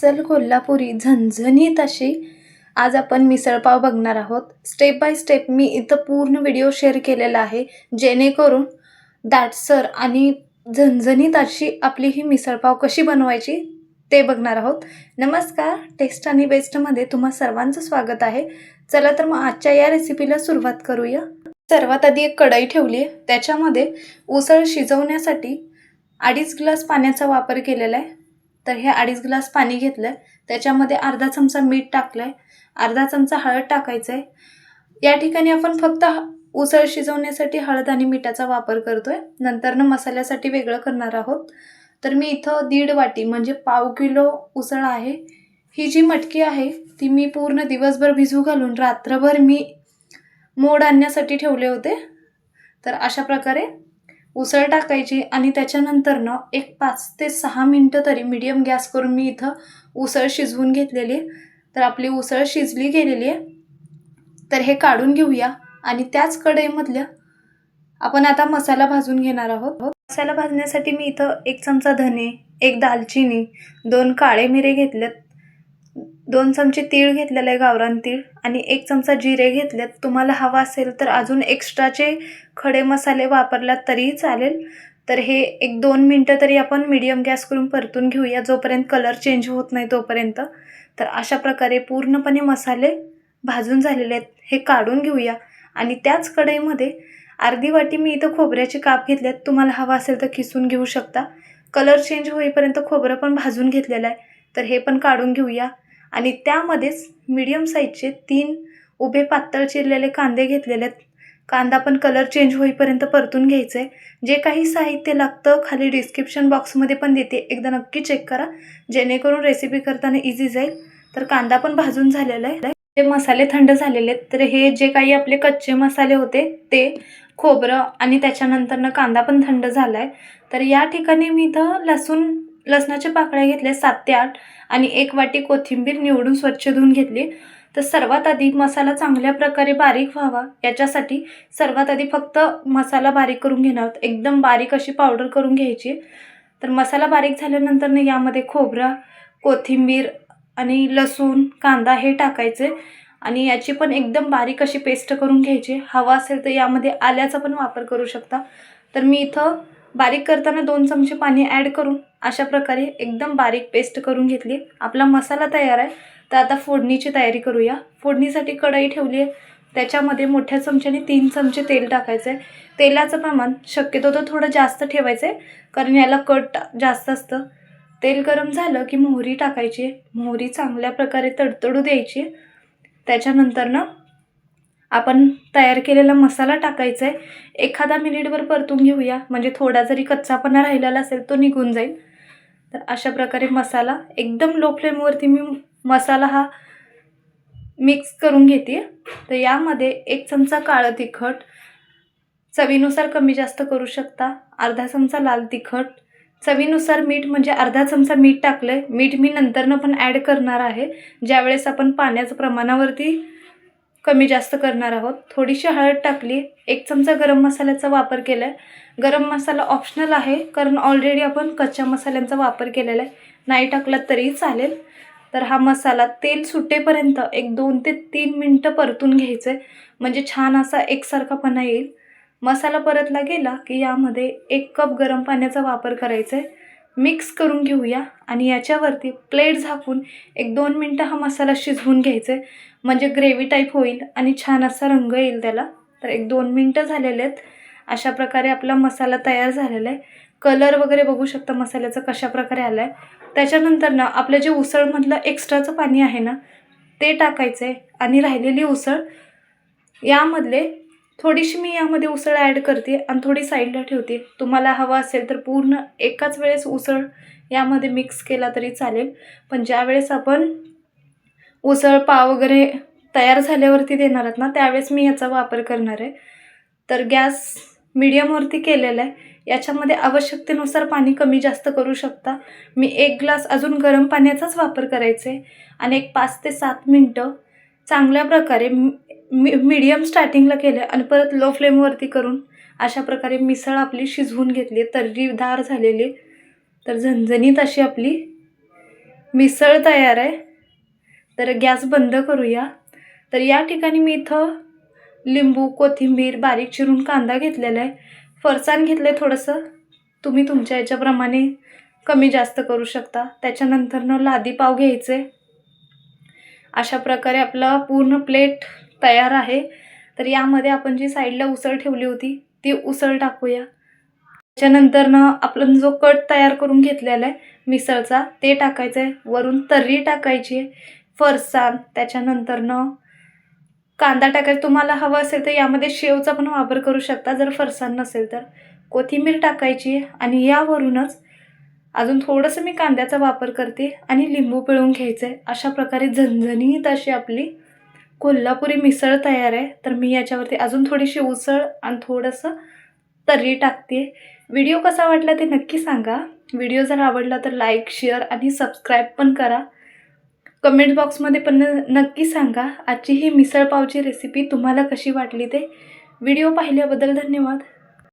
सल कोल्हापुरी झणझणीत अशी. आज आपण मिसळपाव बघणार आहोत. स्टेप बाय स्टेप मी इथं पूर्ण व्हिडिओ शेअर केलेला आहे. जेणेकरून दाटसर आणि झणझणीत अशी आपली ही मिसळपाव कशी बनवायची ते बघणार आहोत. नमस्कार. टेस्ट आणि बेस्टमध्ये तुम्हा सर्वांचं स्वागत आहे. चला तर मग आजच्या या रेसिपीला सुरुवात करूया. सर्वात आधी एक कढई ठेवली आहे. त्याच्यामध्ये उसळ शिजवण्यासाठी अडीच ग्लास पाण्याचा वापर केलेला आहे. तर हे अडीच ग्लास पाणी घेतलं आहे त्याच्यामध्ये अर्धा चमचा मीठ टाकलं आहे अर्धा चमचा हळद टाकायचं आहे या ठिकाणी आपण फक्त ह- उसळ शिजवण्यासाठी हळद आणि मिठाचा वापर करतो आहे नंतरनं मसाल्यासाठी वेगळं करणार आहोत. तर मी इथं दीड वाटी म्हणजे पाव किलो उसळ आहे. ही जी मटकी आहे ती मी पूर्ण दिवसभर भिजू घालून रात्रभर मी मोड आणण्यासाठी ठेवले होते. तर अशा प्रकारे उसळ टाकायची आणि त्याच्यानंतरनं एक पाच ते सहा मिनटं तरी मीडियम गॅस करून मी इथं उसळ शिजवून घेतलेली आहे. तर आपली उसळ शिजली गेलेली आहे. तर हे काढून घेऊया आणि त्याच कढईमधल्या आपण आता मसाला भाजून घेणार आहोत. मसाला भाजण्यासाठी मी इथं एक चमचा धने एक दालचिनी दोन काळे मिरे घेतलेत. दोन चमचे तीळ घेतलेलं आहे गावरान तीळ आणि एक चमचा जिरे घेतलेत. तुम्हाला हवा असेल तर अजून एक्स्ट्राचे खडे मसाले वापरलात तरीही चालेल. तर हे एक दोन मिनटं तरी आपण मीडियम गॅस करून परतून घेऊया जोपर्यंत कलर चेंज होत नाही तोपर्यंत. तर अशा प्रकारे पूर्णपणे मसाले भाजून झालेले आहेत. हे काढून घेऊया. आणि त्याच कढईमध्ये अर्धी वाटी मी इथं खोबऱ्याचे काप घेतले आहेत तुम्हाला हवा असेल तर किसून घेऊ शकता. कलर चेंज होईपर्यंत खोबरं पण भाजून घेतलेलं आहे. तर हे पण काढून घेऊया. आणि त्यामध्येच मीडियम साईजचे तीन उभे पातळ चिरलेले कांदे घेतलेले आहेत. कांदा पण कलर चेंज होईपर्यंत परतून घ्यायचं. आहे जे काही साहित्य लागतं खाली डिस्क्रिप्शन बॉक्समध्ये पण देते. एकदा नक्की चेक करा. जेणेकरून रेसिपी करताना इझी जाईल. तर कांदा पण भाजून झालेला आहे. जे मसाले थंड झालेले आहेत तर हे जे काही आपले कच्चे मसाले होते ते खोबरं आणि त्याच्यानंतरनं कांदा पण थंड झाला आहे तर या ठिकाणी मी इथं लसूण लसणाच्या पाकळ्या घेतल्या सात ते आठ. आणि एक वाटी कोथिंबीर निवडून स्वच्छ धुवून घेतली. तर सर्वात आधी मसाला चांगल्या प्रकारे बारीक व्हावा. याच्यासाठी सर्वात आधी फक्त मसाला बारीक करून घेणार आहोत. एकदम बारीक अशी पावडर करून घ्यायची. तर मसाला बारीक झाल्यानंतर यामध्ये खोबरा कोथिंबीर आणि लसूण कांदा हे टाकायचे. आणि याची पण एकदम बारीक अशी पेस्ट करून घ्यायची. हवा असेल तर यामध्ये आल्याचा पण वापर करू शकता. तर मी इथं बारीक करताना दोन चमचे पाणी ॲड करून अशा प्रकारे एकदम बारीक पेस्ट करून घेतली. आपला मसाला तयार आहे. तर आता फोडणीची तयारी करूया. फोडणीसाठी कढई ठेवली आहे. त्याच्यामध्ये मोठ्या चमच्याने तीन चमचे तेल टाकायचं आहे. तेलाचं प्रमाण शक्यतो तर थोडं जास्त ठेवायचं आहे. कारण याला कट जास्त असतं. तेल गरम झालं की मोहरी टाकायची मोहरी चांगल्या प्रकारे तडतडू द्यायची त्याच्यानंतर ना आपण तयार केलेला मसाला टाकायचा आहे एखादा मिनिटभर परतून घेऊया. म्हणजे थोडा जरी कच्चापणा राहिलेला असेल तो निघून जाईल. तर अशा प्रकारे मसाला एकदम लो फ्लेमवरती मी मसाला हा मिक्स करून घेते तर यामध्ये एक चमचा काळं तिखट चवीनुसार कमी जास्त करू शकता अर्धा चमचा लाल तिखट चवीनुसार मीठ म्हणजे अर्धा चमचा मीठ टाकलं आहे मीठ मी नंतरनं पण ॲड करणार आहे. ज्यावेळेस आपण पाण्याचं प्रमाणावरती कमी जास्त करणार आहोत. थोडीशी हळद टाकली. एक चमचा गरम मसाल्याचा वापर केला आहे गरम मसाला ऑप्शनल आहे कारण ऑलरेडी आपण कच्च्या मसाल्यांचा वापर केलेला आहे. नाही टाकला तरी चालेल. तर हा मसाला तेल सुटेपर्यंत एक दोन ते तीन मिनटं परतून घ्यायचं आहे म्हणजे छान असा एकसारखापणा येईल. मसाला परतला गेला की यामध्ये एक कप गरम पाण्याचा वापर करायचा आहे मिक्स करून घेऊया आणि याच्यावरती प्लेट झाकून एक दोन मिनटं हा मसाला शिजवून घ्यायचा आहे म्हणजे ग्रेव्ही टाईप होईल आणि छान असा रंग येईल त्याला. तर एक दोन मिनटं झालेले आहेत. अशा प्रकारे आपला मसाला तयार झालेला आहे. कलर वगैरे बघू शकता मसाल्याचा कशा प्रकारे आला आहे त्याच्यानंतर ना आपलं जे उसळमधलं एक्स्ट्राचं पाणी आहे ना ते टाकायचं आहे आणि राहिलेली उसळ यामधले थोडीशी मी यामध्ये उसळ ॲड करते आणि थोडी साईडला ठेवते. तुम्हाला हवं असेल तर पूर्ण एकाच वेळेस उसळ यामध्ये मिक्स केला तरी चालेल. पण ज्यावेळेस आपण उसळ पाव वगैरे तयार झाल्यावरती देणार आहात ना त्यावेळेस मी याचा वापर करणार आहे. तर गॅस मीडियमवरती केलेला आहे. याच्यामध्ये आवश्यकतेनुसार पाणी कमी जास्त करू शकता. मी एक ग्लास अजून गरम पाण्याचाच वापर करायचा. आहे आणि एक पाच ते सात मिनटं चांगल्या प्रकारे मी मीडियम स्टार्टिंगला केलं आणि परत लो फ्लेमवरती करून अशा प्रकारे मिसळ आपली शिजवून घेतली तर्रीदार झालेली. तर झणझणीत अशी आपली मिसळ तयार आहे. तर गॅस बंद करूया. तर या ठिकाणी मी इथं लिंबू कोथिंबीर बारीक चिरून कांदा घेतलेला आहे. फरसाण घेतलं आहे थोडंसं. तुम्ही तुमच्या याच्याप्रमाणे कमी जास्त करू शकता. त्याच्यानंतरनं लादी पाव घ्यायचे. अशा प्रकारे आपला पूर्ण प्लेट तयार आहे. तर यामध्ये आपण जी साईडला उसळ ठेवली होती ती उसळ टाकूया. त्याच्यानंतरनं आपण जो कट तयार करून घेतलेला आहे मिसळचा ते टाकायचं आहे. वरून तर्री टाकायची आहे. फरसाण त्याच्यानंतरनं कांदा टाकायचा. तुम्हाला हवं असेल तर यामध्ये शेवचा पण वापर करू शकता जर फरसाण नसेल तर. कोथिंबीर टाकायची आहे आणि यावरूनच अजून थोडंसं मी कांद्याचा वापर करते आणि लिंबू पिळून घ्यायचं आहे. अशा प्रकारे झणझणीत अशी आपली कोल्हापुरी मिसळ तयार आहे तर मी याच्यावरती अजून थोडीशी उसळ आणि थोडंसं तर्री टाकते. व्हिडिओ कसा वाटला ते नक्की सांगा. व्हिडिओ जर आवडला तर लाईक शेअर आणि सबस्क्राईब पण करा. कमेंट बॉक्समध्ये पण नक्की सांगा. आजची ही मिसळपावची रेसिपी तुम्हाला कशी वाटली ते. व्हिडिओ पाहिल्याबद्दल धन्यवाद.